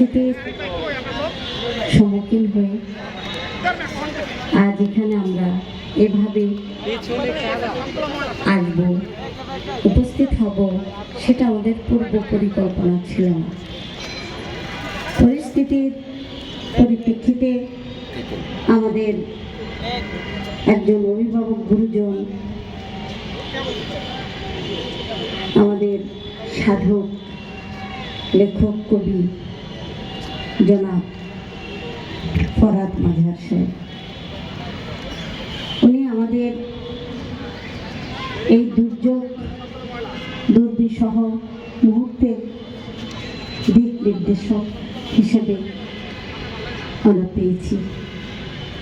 পরিস্থিতির সম্মুখীন হয়ে আজ এখানে আমরা এভাবে আসব, উপস্থিত হব, সেটা আমাদের পূর্ব পরিকল্পনা ছিল পরিস্থিতির পরিপ্রেক্ষিতে আমাদের একজন অভিভাবক গুরুজন, আমাদের সাধক, লেখক, কবি জনাব ফরাদ মাঝার সাহেব। উনি আমাদের এই দুর্যোগ দুর্বিসহ মুহূর্তে দিক নির্দেশক হিসেবে আমরা পেয়েছি।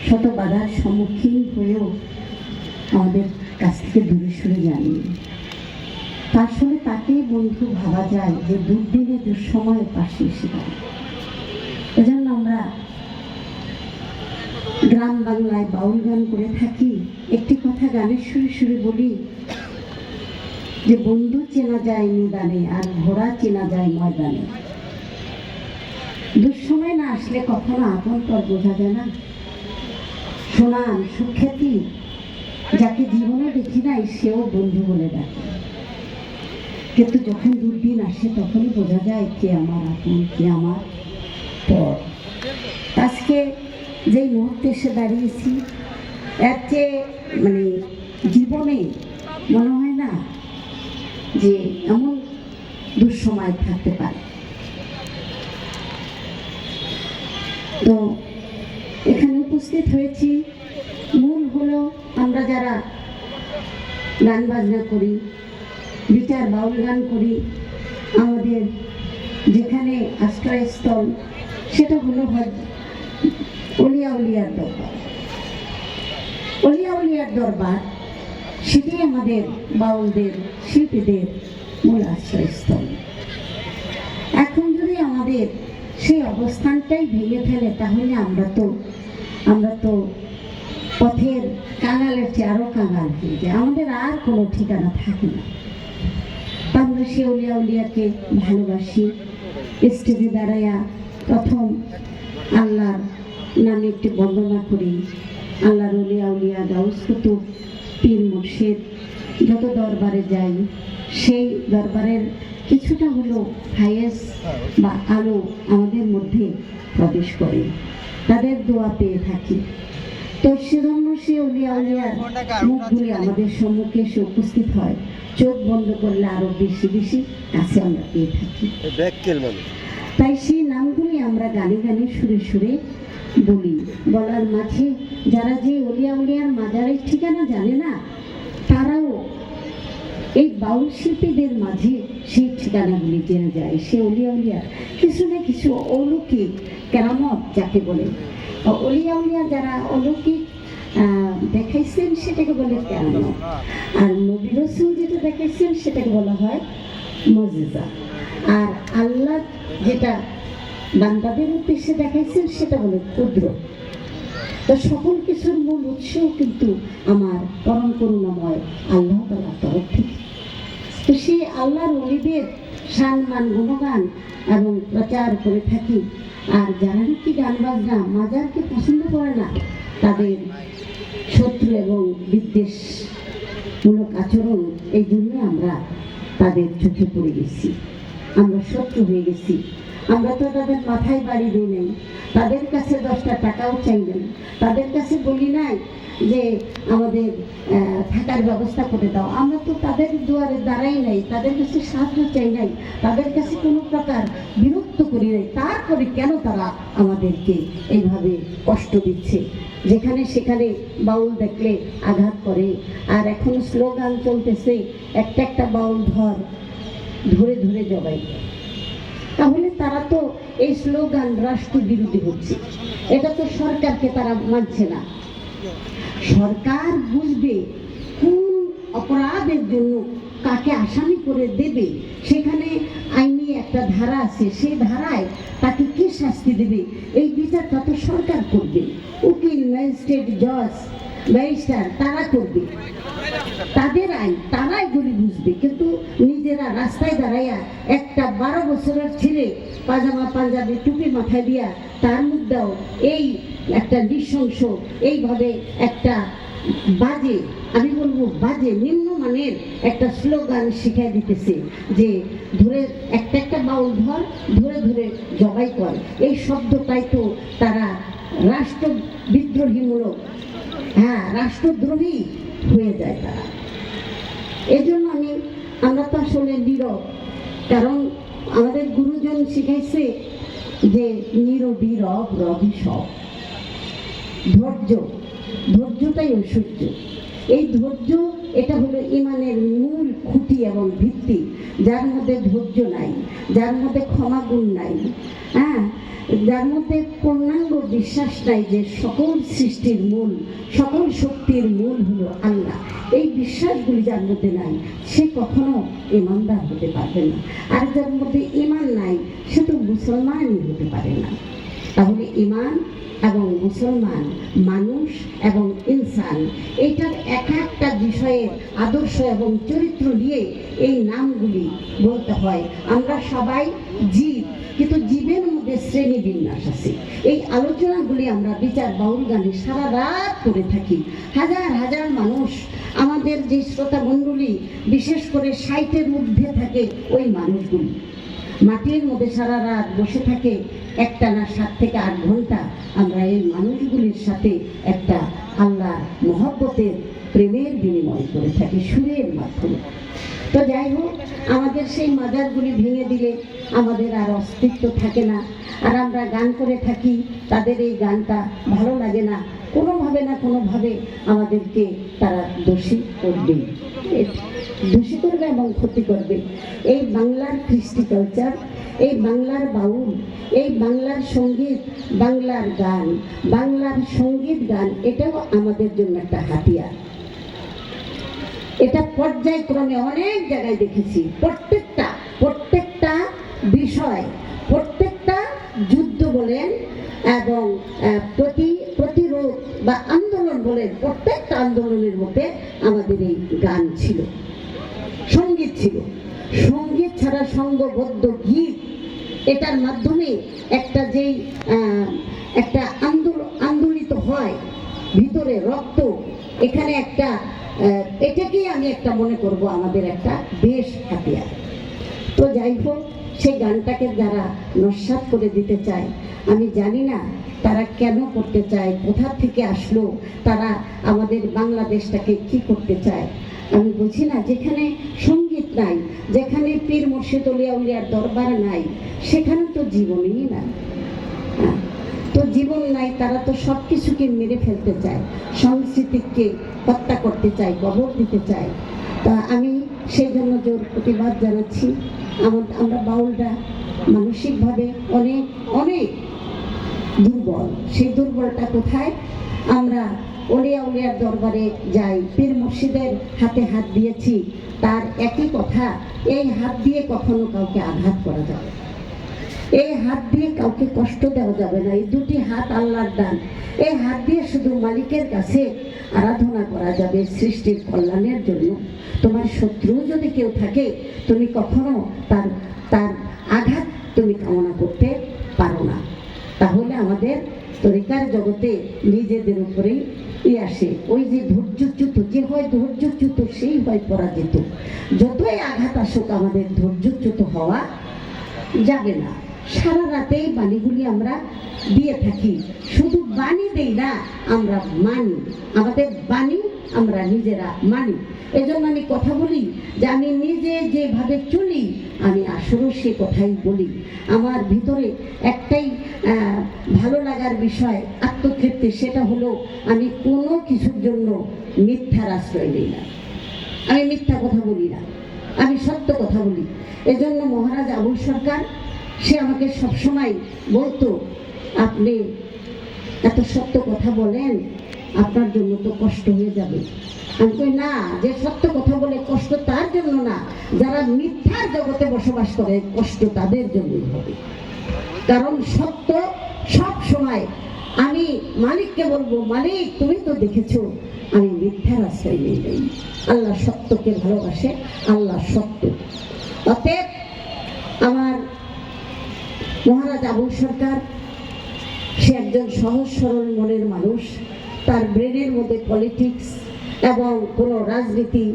শত বাধার সম্মুখীন হয়েও আমাদের কাছ থেকে দূরে সরে যাননি তার সঙ্গে তাকে বন্ধু ভাবা যায় যে দুর্দিনে দুঃসময়ে পাশে এসে দাঁড়ায়। এজন্য আমরা গ্রাম বাংলায় বাউল গান করে থাকি। একটি কথা গানের সুরে সুরে বলি, যে বন্ধু চেনা যায় নিদানে আর ঘোড়া চেনা যায় ময়দানে। দুঃসময় না আসলে কখনো আপন পর বোঝা যায় না। সোনান সুখ্যাতি, যাকে জীবনে দেখি নাই, সেও বন্ধু বলে ডাকে। কিন্তু যখন দুর্দিন আসে, তখনই বোঝা যায় কে আমার আপন, কে আমার পর। আজকে যেই মুহূর্তে এসে দাঁড়িয়েছি, এর চেয়ে মানে জীবনে মনে হয় না যে এমন দুঃসময় থাকতে পারে। তো এখানে উপস্থিত হয়েছি। মূল হলো আমরা যারা গান বাজনা করি, বিচার বাউল গান করি, আমাদের যেখানে আশ্রয়স্থল সেটা হলো হজ অলিয়া উলিয়ার দরবার। অলিয়া উলিয়ার দরবার, সেটাই আমাদের বাউলদের, শিল্পীদের মূল আশ্রয়স্থল। এখন যদি আমাদের সেই অবস্থানটাই ভেঙে ফেলে, তাহলে আমরা তো আমরা তো পথের কাঙালের চেয়ে আরও কাঙাল হয়ে যায় আমাদের আর কোনো ঠিকানা থাকে না। আমরা সে উলিয়া উলিয়াকে ভালোবাসি, স্টেজে দাঁড়াইয়া প্রথম আল্লাহর নামে একটি বন্দনা করি। আল্লাহর উলিয়া উলিয়া গাউস কুতুব পীর মুর্শিদ যত দরবারে যাই, সেই দরবারের কিছুটা হলো হাইয়েস বা আলো আমাদের মধ্যে প্রবেশ করে। তাদের দোয়া পেয়ে থাকি। তো সেজন্য সে উলিয়া উলিয়ার মুখগুলি আমাদের সম্মুখে এসে উপস্থিত হয়। চোখ বন্ধ করলে আরও বেশি বেশি কাছে আমরা পেয়ে থাকি। তাই সেই নামগুলি আমরা গানে গানে সুরে সুরে বলি। বলার মাঝে যারা যে অলিয়া উলিয়ার মাজারের ঠিকানা জানে না, তারাও এই বাউল শিল্পীদের মাঝে সেই ঠিকানাগুলি জেনে যায়। সে অলিয়া উলিয়ার কিছু না কিছু অলৌকিক কেরামত যাকে বলে। অলিয়া উলিয়া যারা অলৌকিক দেখাইছেন সেটাকে বলে কেরামত। আর নবী রসুল যেটা দেখাইছেন সেটাকে বলা হয় মজিজা। আর আল্লাহ যেটা বান্দাদের উদ্দেশ্যে দেখাইছেন, সেটা হলো ক্ষুদ্র। তো সকল কিছুর মূল উৎসও কিন্তু আমার পরম করুণাময় আল্লাহ তালার তরফ থেকে। তো সেই আল্লাহর অলিদের সম্মান, গুণগান এবং প্রচার করে থাকি। আর যারা নাকি গান বাজনা, মাজারকে পছন্দ করে না, তাদের শত্রু এবং বিদ্বেষমূলক আচরণ এই জন্য আমরা তাদের চোখে পড়ে গেছি। আমরা শত্রু হয়ে গেছি। আমরা তো তাদের মাথায় বাড়ি দিই নাই। তাদের কাছে দশটা টাকাও চাই নাই। তাদের কাছে বলি নাই যে, আমাদের থাকার ব্যবস্থা করে দাও। আমরা তো তাদের দুয়ারে দাঁড়াই নাই, তাদের কাছে সাহায্য চাই নাই। তাদের কাছে কোনো প্রকার বিরক্ত করি নাই। তারপরে কেন তারা আমাদেরকে এইভাবে কষ্ট দিচ্ছে? যেখানে সেখানে বাউল দেখলে আঘাত করে। আর এখন স্লোগান চলতেছে, একটা একটা বাউল ধর ধরে ধরে জবাই তাহলে তারা তো এই স্লোগান রাষ্ট্র বিরোধী হচ্ছে এটা তো সরকারকে তারা মানছে না। সরকার বুঝবে কোন অপরাধের জন্য কাকে আসামি করে দেবে। সেখানে আইনি একটা ধারা আছে। সেই ধারায় তাকে কে শাস্তি দেবে? এই বিচারটা তো সরকার করবে। উকিল, ম্যাজিস্ট্রেট, জজ ব্যারিস্টার, তারা করবে। তাদের আইন তারা এগুলি বুঝবে। কিন্তু নিজেরা রাস্তায় দাঁড়াইয়া একটা বারো বছরের ছেলে পাজামা পাঞ্জাবি টুপি মাথায় দিয়া তার এই একটা নৃশংস, এইভাবে একটা বাজে, আমি বলব বাজে, নিম্নমানের একটা স্লোগান শিখাই দিতেছে যে ধরে একটা একটা বাউল ধর, ধরে ধরে জবাই কর। এই শব্দটাই তো তারা রাষ্ট্র বিদ্রোহীমূলক হ্যাঁ রাষ্ট্রদ্রোহী হয়ে যায় তারা। এই জন্য আমি, আমরা তো আসলে নীরব। কারণ আমাদের গুরুজন শিখাইছে যে নিরবিরব রবি সব। ধৈর্য, ধৈর্যটাই ঐশ্বর্য। এই ধৈর্য এটা হলো ইমানের মূল খুঁটি এবং ভিত্তি। যার মধ্যে ধৈর্য নাই, যার মধ্যে ক্ষমাগুণ নাই হ্যাঁ? যার মধ্যে পূর্ণাঙ্গ বিশ্বাস নাই যে সকল সৃষ্টির মূল, সকল শক্তির মূল হলো আল্লাহ। এই বিশ্বাসগুলি যার মধ্যে নাই, সে কখনো ইমানদার হতে পারবে না। আর যার মধ্যে ইমান নাই, সে তো মুসলমানই হতে পারে না। তাহলে ইমান এবং মুসলমান, মানুষ এবং ইনসান এইটার এক একটা বিষয়ের আদর্শ এবং চরিত্র নিয়ে এই নামগুলি বলতে হয়। আমরা সবাই জীব, কিন্তু জীবের মধ্যে শ্রেণি বিন্যাস আছে। এই আলোচনাগুলি আমরা বিচার বাউল গানে সারা রাত করে থাকি। হাজার হাজার মানুষ আমাদের যে শ্রোতা মণ্ডলী বিশেষ করে সাইটের মধ্যে থাকে ওই মানুষগুলি। মাটির মধ্যে সারা রাত বসে থাকে একটা না সাত থেকে আট ঘণ্টা আমরা এই মানুষগুলির সাথে একটা আল্লাহর মহব্বতের প্রেমের বিনিময় করে থাকি, সুরের মাধ্যমে। তো যাই হোক, আমাদের সেই মাজারগুলি ভেঙে দিলে আমাদের আর অস্তিত্ব থাকে না। আর আমরা গান করে থাকি, তাদের এই গানটা ভালো লাগে না। কোনোভাবে না কোনোভাবে আমাদেরকে তারা দোষী করবে। দোষী করবে এবং ক্ষতি করবে। এই বাংলার কৃষ্টি কালচার এই বাংলার বাউল, এই বাংলার সংগীত, বাংলার গান, বাংলার সংগীত গান, এটাও আমাদের জন্য একটা হাতিয়ার। এটা পর্যায়ক্রমে অনেক জায়গায় দেখেছি। প্রত্যেকটা প্রত্যেকটা বিষয়, প্রত্যেকটা যুদ্ধ বলেন এবং প্রতি, প্রতিরোধ বা আন্দোলন বলেন, প্রত্যেকটা আন্দোলনের মধ্যে আমাদের এই গান ছিল। সংগীত ছিল। সংগীত ছাড়া সঙ্গবদ্ধ গীত এটার মাধ্যমে একটা যেই একটা আন্দোলন আন্দোলিত হয়, ভিতরে রক্ত, এখানে একটা এটাকেই আমি একটা মনে করব আমাদের একটা বেশ হাতিয়ার। তো যাই হোক, সেই গানটাকে যারা নস্বাত করে দিতে চায়, আমি জানি না তারা কেন করতে চায়, কোথা থেকে আসলো, তারা আমাদের বাংলাদেশটাকে কি করতে চায়, আমি বুঝি না। যেখানে সংগীত নাই যেখানে পীর মুর্শিদ উলিয়া উলিয়ার দরবার নাই সেখানে তো জীবনই নাই। হ্যাঁ, তো জীবন নাই তারা তো সব কিছুকে মেরে ফেলতে চায় সংস্কৃতিকে হত্যা করতে চায় কবর দিতে চায়। তা আমি সেই জন্য জোর প্রতিবাদ জানাচ্ছি। আমার আমরা বাউলরা মানসিকভাবে অনেক অনেক দুর্বল। সেই দুর্বলটা কোথায়? আমরা অলিয়া উলিয়ার দরবারে যাই পীর মুর্শিদের হাতে হাত দিয়েছি। তার একই কথা, এই হাত দিয়ে কখনো কাউকে আঘাত করা যাবে এই হাত দিয়ে কাউকে কষ্ট দেওয়া যাবে না। এই দুটি হাত আল্লাহর দান। এই হাত দিয়ে শুধু মালিকের কাছে আরাধনা করা যাবে সৃষ্টির কল্যাণের জন্য। তোমার শত্রু যদি কেউ থাকে, তুমি কখনো তার তার আঘাত তুমি কামনা করতে পারো না। তাহলে আমাদের তরিকার জগতে নিজেদের উপরেই ই আসে। ওই যে ধৈর্যচ্যুত, যে হয় ধৈর্যচ্যুত, সেই হয় পরাজিত। যতই আঘাত আসুক, আমাদের ধৈর্যচ্যুত হওয়া যাবে না। সারা রাতেই বাণীগুলি আমরা দিয়ে থাকি। শুধু বাণী দেই না, আমরা মানি। আমাদের বাণী আমরা নিজেরা মানি। এজন্য আমি কথা বলি যে আমি নিজে যেভাবে চলি, আমি আসলেও সে কথাই বলি। আমার ভিতরে একটাই ভালো লাগার বিষয় আত্মক্ষেত্রে সেটা হলো আমি কোনো কিছুর জন্য মিথ্যার আশ্রয় নিই না। আমি মিথ্যা কথা বলি না। আমি সত্য কথা বলি। এজন্য মহারাজ আবুল সরকার, সে আমাকে সবসময় বলতো আপনি এত সত্য কথা বলেন, আপনার জন্য তো কষ্ট হয়ে যাবে। আমি কই, না, যে সত্য কথা বলে কষ্ট তার জন্য না, যারা মিথ্যার জগতে বসবাস করে, কষ্ট তাদের হবে। কারণ সত্য সব সময়, আমি মালিককে বলব, মালিক, তুমি তো দেখেছ, আমি মিথ্যার আশ্রয় নিয়ে যাই আল্লাহ সত্যকে ভালোবাসে, আল্লাহ সত্য। অতএব আমার মহারাজ আবুল সরকার সে একজন সহজ সরল মনের মানুষ। তার ব্রেনের মধ্যে পলিটিক্স এবং কোনো রাজনীতি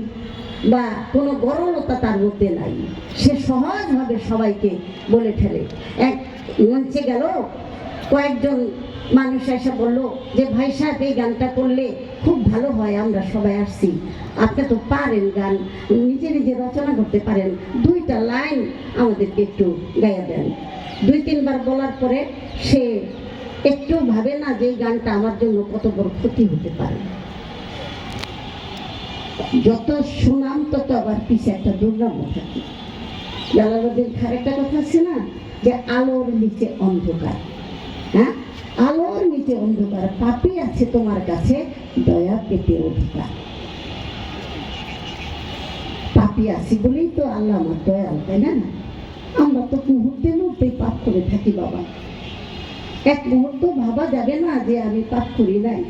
বা কোনো গরলতা তার মধ্যে নাই। সে সহজভাবে সবাইকে বলে ফেলে। এক মঞ্চে গেল, কয়েকজন মানুষ এসে বলল যে, ভাই সাহেব, এই গানটা করলে খুব ভালো হয়, আমরা সবাই আসছি। আপনি তো পারেন গান, নিজে নিজে রচনা করতে পারেন। দুইটা লাইন আমাদেরকে একটু গাইয়া দেন। দুই তিনবার বলার পরে সে একটু ভাবে না যে গানটা আমার জন্য কত বড় ক্ষতি হতে পারে। যত সুনাম, তত আবার পিছে একটা দুর্নাম থাকে। জালালুদ্দিন খার একটা কথা আছে না, যে আলোর নিচে অন্ধকার। হ্যাঁ? আলোর নিচে অন্ধকার, পাপি আছে তোমার কাছে দয়া পেতে অধিকার। পাপি আছি বলেই তো আল্লাহ আমার দয়াল, তাই না? আমরা তো মুহূর্তে মুহূর্তেই পাপ করে থাকি বাবা। এক মুহূর্ত ভাবা যাবে না যে আমি পাপ করি নাই।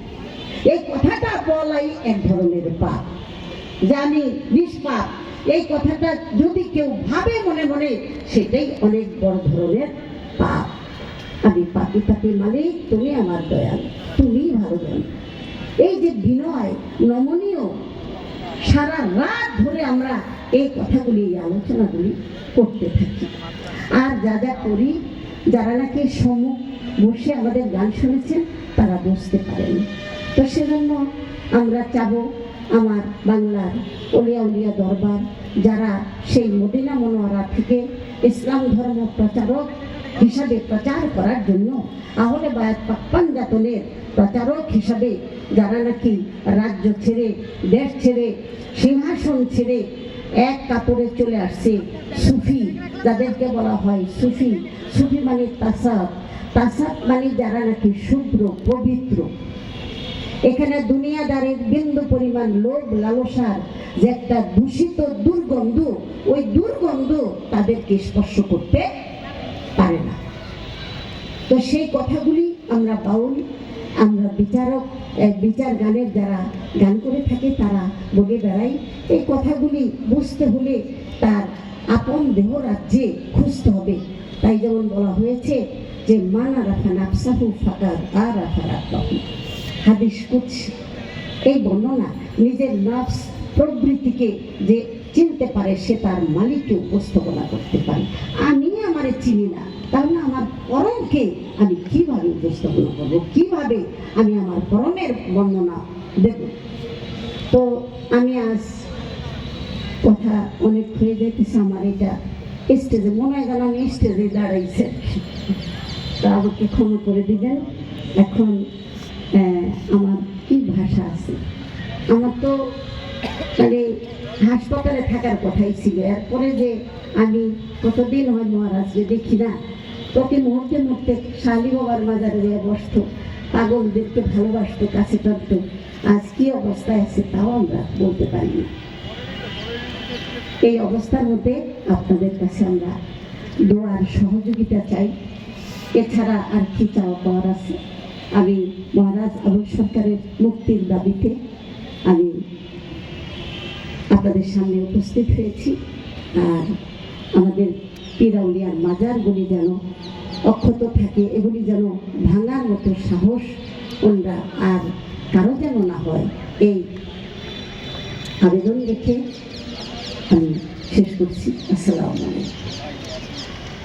এই কথাটা বলাই এক ধরনের পাপ। যে আমি নিষ্পাপ, এই কথাটা যদি কেউ ভাবে মনে মনে, সেটাই অনেক বড় ধরনের পাপ। আমি পাপি পাপি মালিক, তুমি আমার দয়াল, তুমি ভালো জানো এই যে বিনয়, নমনীয়, সারা রাত ধরে আমরা এই কথাগুলি, এই আলোচনাগুলি করতে থাকি। আর যা যা করি, যারা নাকি সম্মুখ বসে আমাদের গান শুনেছেন, তারা বুঝতে পারেন। তো সেজন্য আমরা চাবো আমার বাংলার অলিয়া উলিয়া দরবার, যারা সেই মদিনা মনোয়ারা থেকে ইসলাম ধর্ম প্রচারক হিসাবে প্রচার করার জন্য আহলে বায়াত পাপ্পান জাতনের প্রচারক হিসাবে যারা নাকি রাজ্য ছেড়ে, দেশ ছেড়ে, সিংহাসন ছেড়ে এক কাপড়ে চলে আসছে সুফি, যাদেরকে বলা হয় সুফি। সুফি মানে তাসাব। তাসাব মানে যারা নাকি শুভ্র, পবিত্র। এখানে দুনিয়াদারের বিন্দু পরিমাণ লোভ, লালসার যে একটা দূষিত দুর্গন্ধ, ওই দুর্গন্ধ তাদেরকে স্পর্শ করতে পারে না। তো সেই কথাগুলি আমরা বাউল, আমরা বিচারক বিচার গানের যারা গান করে থাকে, তারা বলে বেড়াই, এই কথাগুলি বুঝতে হলে তার আপন দেহ রাজ্যে খুঁজতে হবে। তাই যেমন বলা হয়েছে যে মানা রাখা নাফসাহু আর রাখা হাদিস এই বর্ণনা নিজের নফস প্রবৃত্তিকে যে চিনতে পারে, সে তার মালিককে উপস্থাপনা করতে পারে। আমি আমার চিনি না তাহলে আমার পরমকে আমি কীভাবে উপস্থাপনা করব? কীভাবে আমি আমার পরমের বর্ণনা দেব? তো আমি আজ কথা অনেক হয়ে যেতেছে আমার এটা। স্টেজে মনে হয় যেন আমি স্টেজে দাঁড়াইছে। আমাকে ক্ষমা করে দিবেন। এখন আমার কি ভাষা আছে? আমার তো মানে হাসপাতালে থাকার কথাই ছিল। এরপরে যে আমি কতদিন হয় মহারাজকে দেখি না, প্রতি মুহূর্তে মুহূর্তে শালি বাবার মাজারে যেয়ে বসতো। পাগলদেরকে ভালোবাসতো, কাছে টানতো আজ কি অবস্থায় আছে তাও আমরা বলতে পারি না। এই অবস্থার মধ্যে আপনাদের কাছে আমরা দোয়ার সহযোগিতা চাই। এছাড়া আর কি চাওয়া পাওয়ার আছে? আমি মহারাজ আবুল সরকারের মুক্তির দাবিতে আমি আপনাদের সামনে উপস্থিত হয়েছি। আর আমাদের পিরাউলিয়ার মাজারগুলি যেন অক্ষত থাকে, এগুলি যেন ভাঙার মতো সাহস ওনরা আর কারও যেন না হয়, এই আবেদন রেখে আমি শেষ করছি। আসসালামু আলাইকুম।